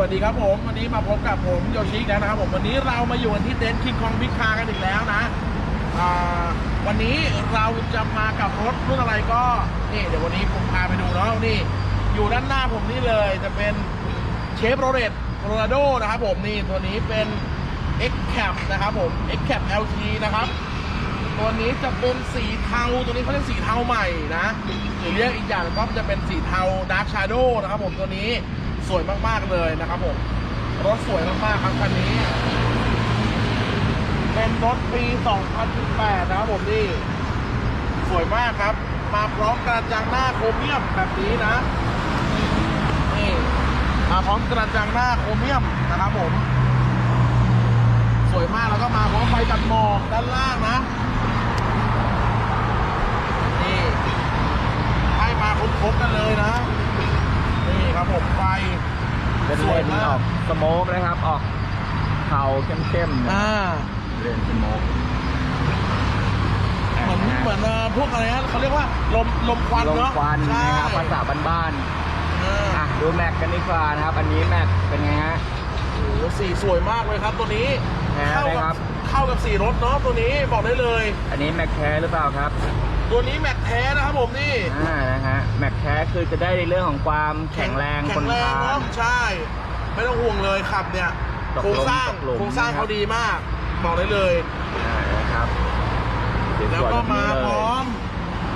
วัสดีครับผมวันนี้มาพบกับผมโยชิแล้วนะครับผมวันนี้เรามาอยู่กันที่เต็นท์คิงคองบิ๊กคากันอีกแล้วนะวันนี้เราจะมากับรถรุ่นอะไรก็นี่เดี๋ยววันนี้ผมพาไปดูเนาะนี่ อยู่ด้านหน้าผมนี่เลยจะเป็นเชฟโรเลตโคโลราโดนะครับผมนี่ตัวนี้เป็น X Cap นะครับผม X Cap LT นะครับตัวนี้จะเป็นสีเทาตัวนี้เขาเรียกสีเทาใหม่นะหรือเรียกอีกอย่างก็จะเป็นสีเทา Dark Shadow นะครับผมตัวนี้ สวยมากๆเลยนะครับผม รถสวยมากๆครับคันนี้ เป็นรถปี 2018 นะครับผมนี่ สวยมากครับ มาพร้อมกระจังหน้าโครเมียมแบบนี้นะ นี่ มาพร้อมกระจังหน้าโครเมียมนะครับผม สวยมากแล้วก็มาพร้อมไฟตัดหมอกด้านล่างนะนี่ให้มาครบๆกันเลยนะ ครับผมไฟเป็นสเลวยนมากออกสโมกนะครับ ออกเทาเข้มๆนะอ่าเลนสโมกเหมือนเหมือนเอ่อพวกอะไรนะเขาเรียกว่าลมลมควันลมเนาะควันใช่นะครับภาษาบ้านเออๆอะดูแม็กกันดีกว่านะครับ อันนี้แม็กเป็นไงฮะ โอ้โหสีสวยมากเลยครับตัวนี้แท้เข้าไหมกัครับ เข้ากับสีรถเนาะตัวนี้บอกได้เลย อันนี้แม็กแท้หรือเปล่าครับ ตัวนี้แม็กแท้นะครับผมนี่อ่านะฮะแม็กแท้คือจะได้ในเรื่องของความแข็งแรงแข็คนงแรงทาเนาะนใช่ ไม่ต้องห่วงเลยขับเนี่ยตกโครงสร้างตกหลุมโครงสร้างนะครับเขาดีมาก บอกได้เลย อ่านะครับสยๆแล้วก็บบมานี้เลยพร้อม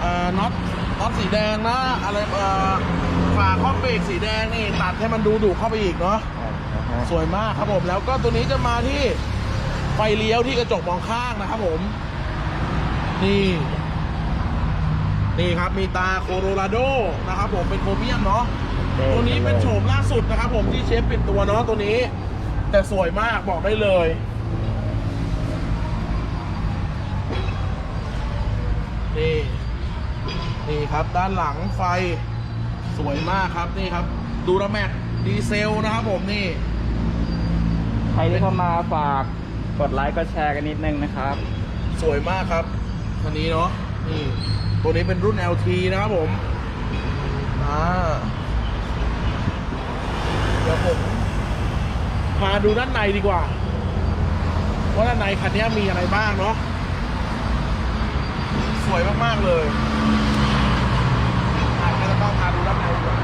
เอ่อน็อตน็อตสีแดงนะอะไรเอ่อฝาข้อเบรกสีแดงนี่ตัดให้มันดูดุเข้าไปอีกเนาะอ่านะฮะสวยมากครับผมแล้วก็ตัวนี้จะมาที่ไฟเลี้ยวที่กระจกมองข้างนะครับผม นี่ นี่ครับมีตาโคโรราโดนะครับผมเป็นโครเมียมเนาะตัวนี้เป็นโฉมล่าสุดนะครับผมที่เชฟปิดตัวเนาะตัวนี้ แต่สวยมากบอกได้เลย นี่นี่ครับด้านหลังไฟสวยมากครับนี่ครับดูระแม็กดีเซลนะครับผมนี่ ใครที่เข้ามาฝากกดไลค์กดแชร์กันนิดนึงนะครับ สวยมากครับคันนี้เนาะนี่ ตัวนี้เป็นรุ่น LT นะครับผม อ่า เดี๋ยวผมพาดูด้านในดีกว่า ว่าด้านในคันนี้มีอะไรบ้างเนาะ สวยมาก ๆ เลยอะก็จะต้องพาดูด้านในดีกว่า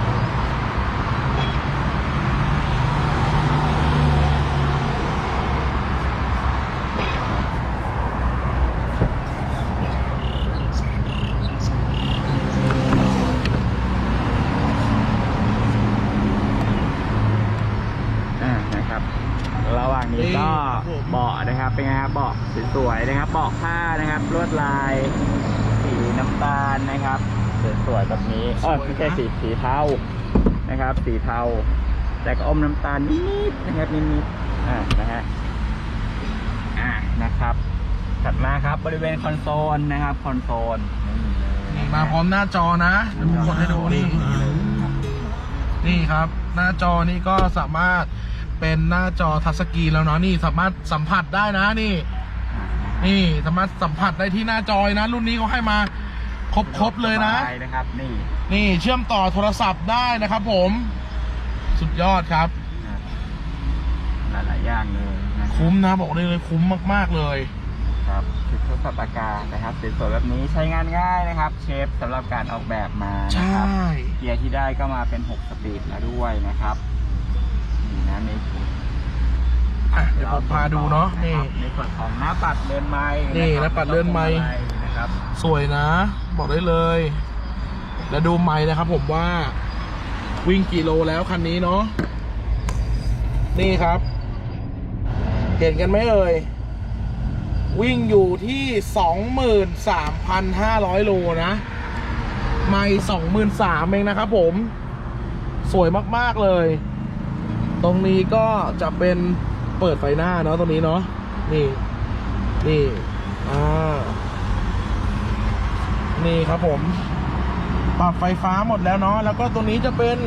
อ่านะครับ ระหว่างนี้ นี่ ก็ ครับผม เบาะนะครับเป็นไงครับเบาะสวยๆนะครับเบาะผ้านะครับลวดลาย สีน้ำตาลนะครับสวยๆแบบนี้เออไม่ใช่สีสีเทานะครับ สีเทาแต่ก็อมน้ำตาลนิดๆนะครับนิดๆอ่านะฮะอ่านะครับถัดมาครับบริเวณคอนโซลนะครับคอนโซลนี่เลยมาพร้อมหน้าจอนะเดี๋ยวผมกดให้ดูนี่นี่ครับ หน้าจอนี่ก็สามารถ เป็นหน้าจอทัชสกรีนแล้วเนาะนี่สามารถสัมผัสได้นะนี่ นี่สามารถสัมผัสได้ที่หน้าจอยนะ รุ่นนี้เขาให้มาครบครบเลยนะสบายนะครับ นี่นี่เชื่อมต่อโทรศัพท์ได้นะครับผม สุดยอดครับ หลายๆอย่างเลยนะครับคุ้มนะบอกได้เลยคุ้มมาก ๆเลย ครับชุดทดสอบอากาศนะครับสวยๆแบบนี้ใช้งานง่ายนะครับ เชฟสำหรับการออกแบบมาใชนะครับ่เกียร์ที่ได้ก็มาเป็น 6 สปีดแล้วด้วยนะครับ นี่นะนี่อะเดี๋ยวผมพาดูเนาะนี่ ในส่วนของหน้าปัดเดินไม้นี่ะครับหน้าปัดเดินไมค์ นะครับสวยนะ บอกได้เลย แล้วดูไม้นะครับผมว่า วิ่งกี่โลแล้วคันนี้เนาะนี่ครับ เห็นกันไหมเอ่ย วิ่งอยู่ที่สองหมื่นสามพันห้าร้อยโลนะ ไม่สองหมื่นสามเองนะครับผม สวยมาก ๆ เลย ตรงนี้ก็จะเป็นเปิดไฟหน้าเนาะตรงนี้เนาะนี่ นี่อ่านี่ครับผมปรับไฟฟ้าหมดแล้วเนาะแล้วก็ตัวนี้จะเป็น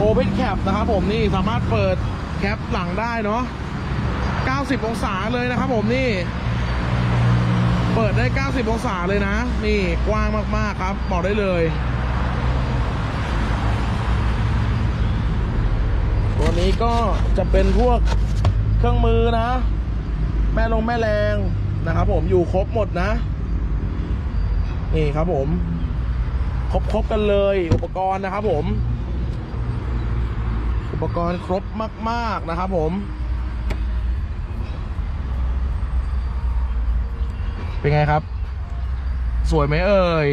Open Cap นะครับผมนี่สามารถเปิดแคปหลังได้เนาะ90 องศาเลยนะครับผมนี่ เปิดได้ 90 องศาเลยนะ นี่กว้างมากๆครับ บอกได้เลย ตัว นี้นี้ก็จะเป็นพวกเครื่องมือนะ แม่ลงแม่แรงนะครับผมอยู่ครบหมดนะ นี่ครับผม ครบครบกันเลยอุปกรณ์นะครับผม อุปกรณ์ครบมาก ๆนะครับผม เป็นไงครับ สวยไหมเอ่ย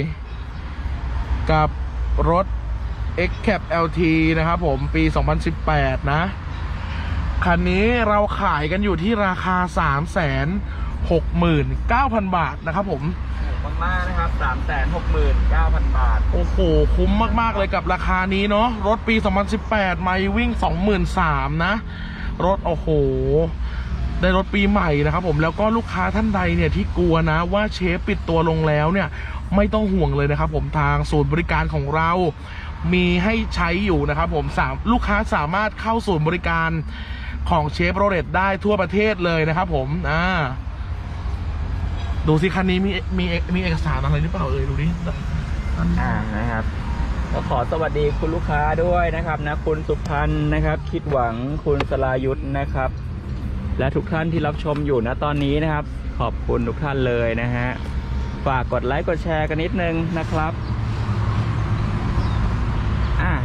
กับรถ x c a p LT นะครับผมปี 2018 นะ คันนี้เราขายกันอยู่ที่ราคา 369,000 บาทนะครับผมถูกมากๆนะครับสามแสนหกหมื่นเก้าพันบาท โอ้โห คุ้มมากๆเลยกับราคานี้เนาะรถปี 2018 ไม่วิ่ง 23,000นะ รถ โอ้โหได้รถปีใหม่นะครับผมแล้วก็ลูกค้าท่านใดเนี่ยที่กลัวนะว่าเชฟปิดตัวลงแล้วเนี่ยไม่ต้องห่วงเลยนะครับผมทางศูนย์บริการของเรา มีให้ใช้อยู่นะครับผมสามลูกค้าสามารถเข้าศูนย์บริการของเชฟโรเลตได้ทั่วประเทศเลยนะครับผมอ่าดูสิคันนี้มีมีมีเอกสารอะไรหรือเปล่าเอ่ยดูดิอ่านะครับก็ขอสวัสดีคุณลูกค้าด้วยนะครับนะคุณสุพันธ์นะครับ คิดหวังคุณสลายุทธนะครับ และทุกท่านที่รับชมอยู่นะตอนนี้นะครับ ขอบคุณทุกท่านเลยนะฮะฝากกดไลค์กดแชร์กันนิดนึงนะครับ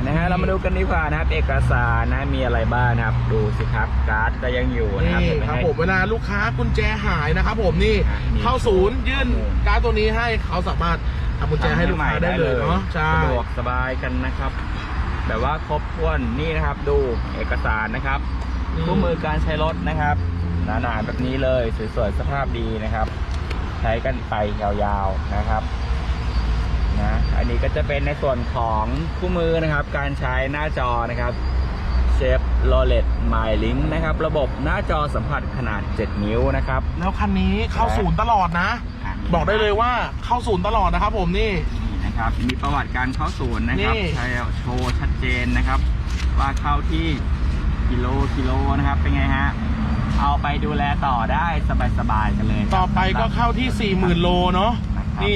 นะฮะเรามาดูกันดีกว่านะครับ เอกสารนะมีอะไรบ้างนะครับ ดูสิครับการ์ดก็ยังอยู่นะครับนี่เห็นไหมครับฮะผมเวลาลูกค้ากุญแจหายนะครับผมนี่อะนี่เข้าศูนย์ยื่นการ์ดตัวนี้ให้เขาสามารถทำกุญแจให้ลูกค้าได้เลยเนาะใช่สะดวกสบายกันนะครับ แบบว่าครบถ้วนนี่นะครับ ดูเอกสารนะครับคู่มือการใช้รถนะครับหนาๆแบบนี้เลยสวยๆสภาพดีนะครับ ใช้กันไปยาวๆนะครับ นะอันนี้ก็จะเป็นในส่วนของคู่มือนะครับ การใช้หน้าจอนะครับเชฟโรเลตไมลิงนะครับ ระบบหน้าจอสัมผัสขนาด 7 นิ้วนะครับ แล้วคันนี้เข้าศูนย์ตลอดนะะบอกได้เลยว่าเข้าศูนย์ตลอดนะครับผมนี่นี่นะครับมีประวัติการเข้าศูนย์นะครับนี่ใช้โชว์ชัดเจนนะครับ ว่าเข้าที่กิโลกิโลนะครับเป็นไงฮะเอาไปดูแลต่อได้สบายๆกันเลยครับต่อไปก็เข้าที่ 40,000 โลเนาะน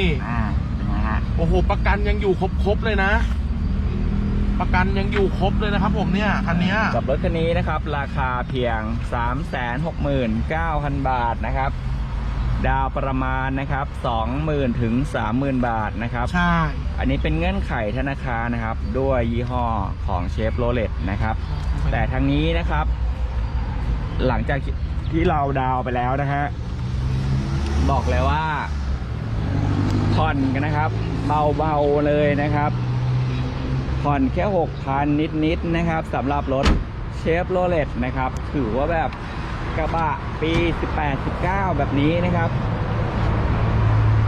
โอ้โหประกันยังอยู่ครบๆเลยนะ ประกันยังอยู่ครบเลยนะครับผมเนี่ยคันเนี้ยกับรถคันนี้นะครับ ราคาเพียง 369,000 บาทนะครับ ดาวประมาณนะครับ 20,000ถึง30,000 บาทนะครับ ใช่ อันนี้เป็นเงื่อนไขธนาคารนะครับ ด้วยยี่ห้อของเชฟโรเลตนะครับ แต่ทางนี้นะครับ หลังจากที่เราดาวน์ไปแล้วนะฮะบอกเลยว่าผ่อนกันนะครับ เบาๆเลยนะครับ ผ่อนแค่หกพันนิดๆนะครับสำหรับรถเชฟโรเลตนะครับ ถือว่าแบบกระบะปี 18-19 แบบนี้นะครับ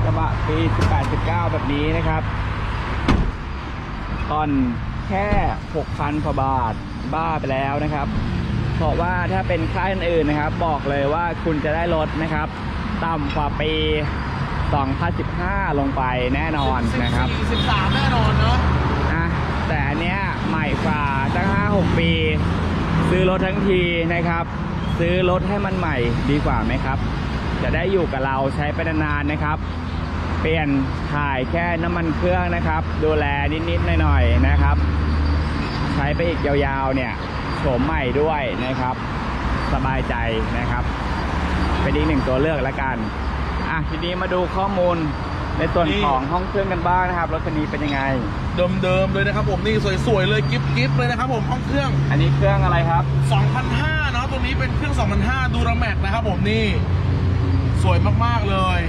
กระบะปี 18-19 แบบนี้นะครับผ่อนแค่ 6,000กว่าบาทบ้าไปแล้วนะครับ เพราะว่าถ้าเป็นค่ายอื่นๆนะครับ บอกเลยว่าคุณจะได้รถนะครับ ต่ำกว่าปี 2015 ลงไปแน่นอนนะครับ14 13แน่นอนเนาะนะแต่อันเนี้ยใหม่กว่าตั้ง 5-6 ปี ซื้อรถทั้งทีนะครับ ซื้อรถให้มันใหม่ดีกว่าไหมครับ จะได้อยู่กับเราใช้ไปนานๆนะครับ เปลี่ยนถ่ายแค่น้ำมันเครื่องนะครับ ดูแลนิดๆหน่อยๆนะครับ ใช้ไปอีกยาวๆเนี่ยโฉมใหม่ด้วยนะครับ สบายใจนะครับ เป็นอีกหนึ่งตัวเลือกแล้วกัน อะทีนี้มาดูข้อมูลในส่วนของห้องเครื่องกันบ้างนะครับรถคันนี้เป็นยังไง เดิมๆเลยนะครับผมนี่สวยๆเลยกิฟกิฟเลยนะครับผมห้องเครื่อง อันนี้เครื่องอะไรครับ2,500เนาะตัวนี้เป็นเครื่อง2,500ดูราแม็กนะครับผมนี่สวยมากๆเลย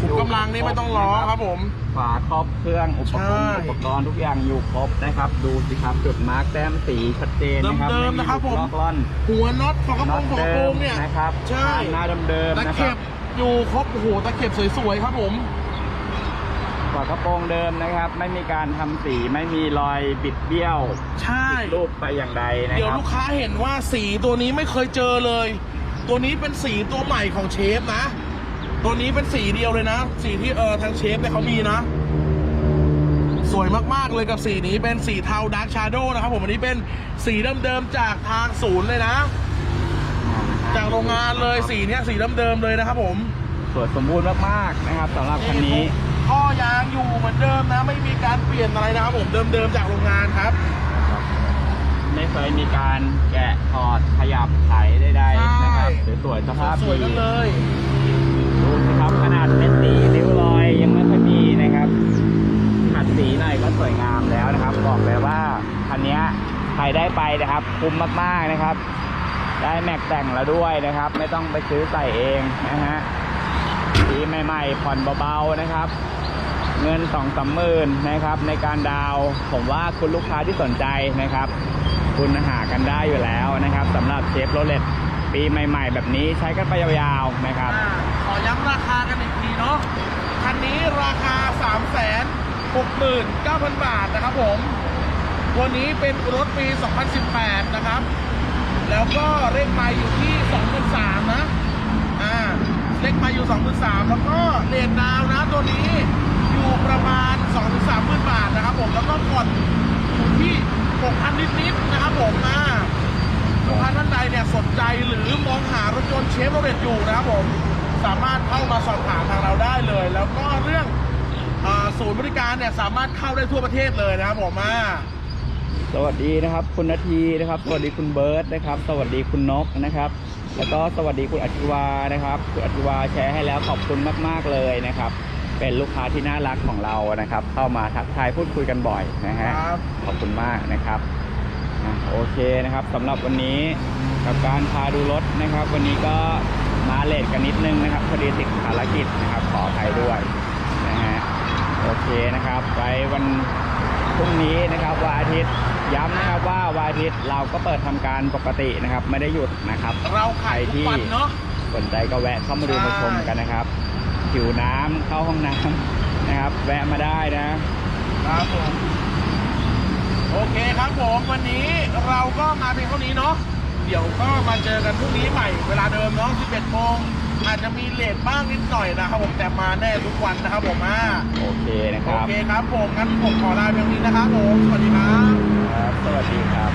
ขุมกำลังนี่ไม่ต้องล้อครับผม ฝาครอบเครื่องอุปกใช่รณ์อุปกรณ์ทุกอย่างอยู่ครบนะครับ ดูสิครับจุดมาร์กแต้มสีชัดเจนนะครับเดิมๆนะครับผมลอกล่อนหัวน็อตของกระโปรงของกระโปรงเนี่ย นะครับใช่หน้าเดิมตะๆนะคเข็รับ บ อยู่ครบโอ้โหตะเข็บสวยๆครับผมฝากระโปรงเดิมนะครับ ไม่มีการทำสีไม่มีรอยบิดเบี้ยวใช่ ผิดรูปไปอย่างใดนะเดี๋ยวครับ ลูกค้าเห็นว่าสีตัวนี้ไม่เคยเจอเลย ตัวนี้เป็นสีตัวใหม่ของเชฟนะ ตัวนี้เป็นสีเดียวเลยนะ สีที่เออทางเชฟเนี่ยเขามีนะ สวยมากๆเลยกับสีนี้เป็นสีเทาดาร์ h ชาโดนะครับผมอันนี้เป็นสีเดิมๆจากทางศูนย์เลยนะ จากโรงงานเลยสีเนี้ยสีเดิมๆเลยนะครับผมสวยสมบูรณ์มากๆนะครับสำหรับคันนี้ท่อยางอยู่เหมือนเดิมนะ ไม่มีการเปลี่ยนอะไรนะครับผมเดิมๆจากโรงงานครับในเคยมีการแกะถอดขยับไถใดๆนะครับสวยๆสภาพสวยดีกันเลยดูสิครับขนาดเม็ดสีริ้วรอยยังไม่ค่อยมีนะครับขัดสีหน่อยก็สวยงามแล้วนะครับ บอกเลยว่าคันนี้ใครได้ไปนะครับ คุ้มมากๆนะครับ ได้แม็กแต่งแล้วด้วยนะครับ ไม่ต้องไปซื้อใส่เองนะฮะสีใหม่ๆ ผ่อนเบาๆนะครับ เงินสองสามหมื่นนะครับ ในการดาวผมว่าคุณลูกค้าที่สนใจนะครับ คุณหากันได้อยู่แล้วนะครับสำหรับเชฟโรเลตปีใหม่ ๆ แบบนี้ใช้กันไปยาวๆนะครับอ่าขอย้ำราคากันอีกทีเนาะ คันนี้ราคา 3 6 9 0 0 0 บาทนะครับผม ตัวนี้เป็นรถปี 2018 นะครับ แล้วก็เลขไมล์อยู่ที่2.3นะอ่าเลขไมล์อยู่2.3แล้วก็เรทดาวนะตัวนี้อยู่ประมาณ2-3หมื่นบาทนะครับผมแล้วก็ผ่อนอยู่ที่6,000นิดๆนะครับผมอ่าลูกค้าท่านใดเนี่ยสนใจหรือมองหารถยนต์เชฟโรเลตอยู่นะครับผมสามารถเข้ามาสอบถามทางเราได้เลย แล้วก็เรื่องศูนย์บริการเนี่ยสามารถเข้าได้ทั่วประเทศเลยนะครับผมอ่า สวัสดีนะครับ คุณนาทีนะครับ สวัสดีคุณเบิร์ตนะครับ สวัสดีคุณนกนะครับ แล้วก็สวัสดีคุณอธิวานะครับคุณอธิวาแชร์ให้แล้วขอบคุณมาก ๆเลยนะครับ เป็นลูกค้าที่น่ารักของเรานะครับ เข้ามาทักทายพูดคุยกันบ่อยนะฮะครับ ขอบคุณมากนะครับอะโอเคนะครับสำหรับวันนี้กับการพาดูรถนะครับ วันนี้ก็มาเลทกันนิดนึงนะครับพอดีติดภารกิจนะครับขออภัยด้วยนะฮะโอเคนะครับไว้วัน พรุ่งนี้นะครับวันอาทิตย์ย้ำนะครับว่าวันอาทิตย์เราก็เปิดทำการปกตินะครับ ไม่ได้หยุดนะครับเราขายทุกวันเนาะสนใจก็แวะเข้ามาดูมาชมกันนะครับหิวน้ำเข้าห้องน้ำนะครับ แวะมาได้นะครับผมโอเคครับผมวันนี้เราก็มาเพียงเท่านี้เนาะ เดี๋ยวก็มาเจอกันพรุ่งนี้ใหม่เวลาเดิมเนาะ11โมงอาจจะมีเลทบ้างนิดหน่อยนะครับผมแต่มาแน่ทุกวันนะครับผมอ่าโอเคนะคโอรับเคครับผมงั้นผมขอลาเพียงนี้นะครับผมสวัสดีครับ ครับ สวัสดีครับ